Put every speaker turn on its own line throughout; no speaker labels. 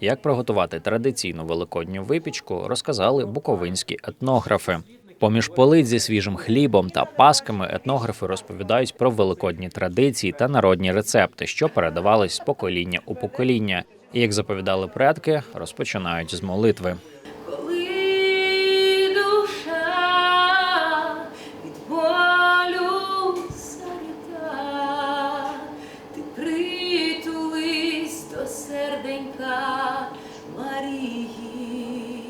Як приготувати традиційну великодню випічку, розказали буковинські етнографи. Поміж полиць зі свіжим хлібом та пасками етнографи розповідають про великодні традиції та народні рецепти, що передавались з покоління у покоління. І як заповідали предки, розпочинають з молитви.
Серденька Марії.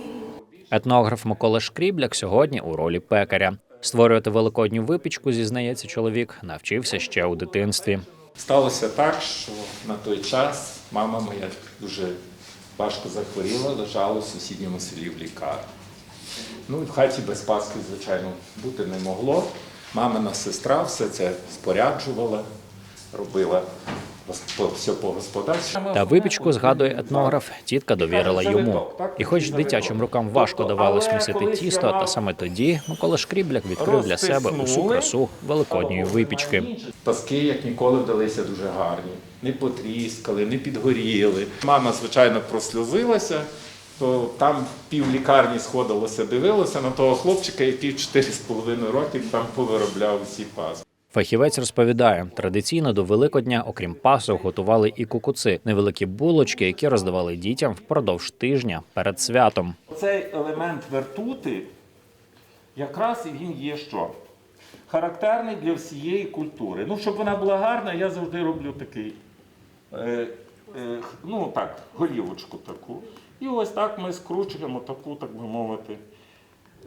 Етнограф Микола Шкрібляк сьогодні у ролі пекаря. Створювати великодню випічку, зізнається чоловік, навчився ще у дитинстві.
Сталося так, що на той час мама моя дуже важко захворіла, лежала у сусідньому селі в лікарні. Ну і в хаті без Пасхи, звичайно, бути не могло. Мамина сестра все це споряджувала, робила все по господарству.
Та випічку згадує етнограф, тітка довірила йому. І хоч дитячим рукам важко давалось місити тісто, та саме тоді Микола Шкрібляк відкрив для себе усю красу великодньої випічки.
Паски, як ніколи, вдалися дуже гарні. Не потріскали, не підгоріли. Мама, звичайно, просльозилася, то там пів лікарні сходилося, дивилося на того хлопчика, який в 4,5 років там повиробляв усі паски.
Фахівець розповідає, традиційно до Великодня, окрім пасок, готували і кукуци невеликі булочки, які роздавали дітям впродовж тижня перед святом.
Цей елемент вертути, якраз він є що? Характерний для всієї культури. Ну, щоб вона була гарна, я завжди роблю такий, е, е, ну так, голівочку таку. І ось так ми скручуємо таку, так би мовити.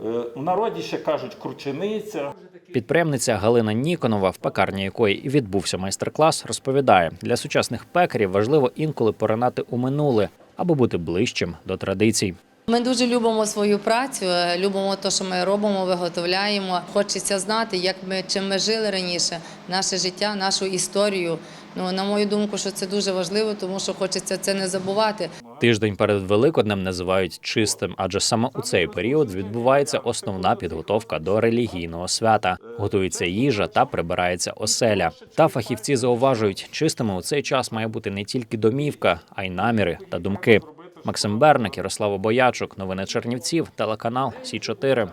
Е, в народі ще кажуть кручениця.
Підприємниця Галина Ніконова, в пекарні якої і відбувся майстер-клас, розповідає, для сучасних пекарів важливо інколи поринати у минуле, аби бути ближчим до традицій.
Ми дуже любимо свою працю, е, любимо те, що ми робимо, виготовляємо. Хочеться знати, як ми чим ми жили раніше, наше життя, нашу історію. Ну на мою думку, що це дуже важливо, тому що хочеться це не забувати.
Тиждень перед Великоднем називають чистим, адже саме у цей період відбувається основна підготовка до релігійного свята. Готується їжа та прибирається оселя. Та фахівці зауважують, чистими у цей час має бути не тільки домівка, а й наміри та думки. Максим Берник, Ярослава Боячук, новини Чернівців, телеканал Сі 4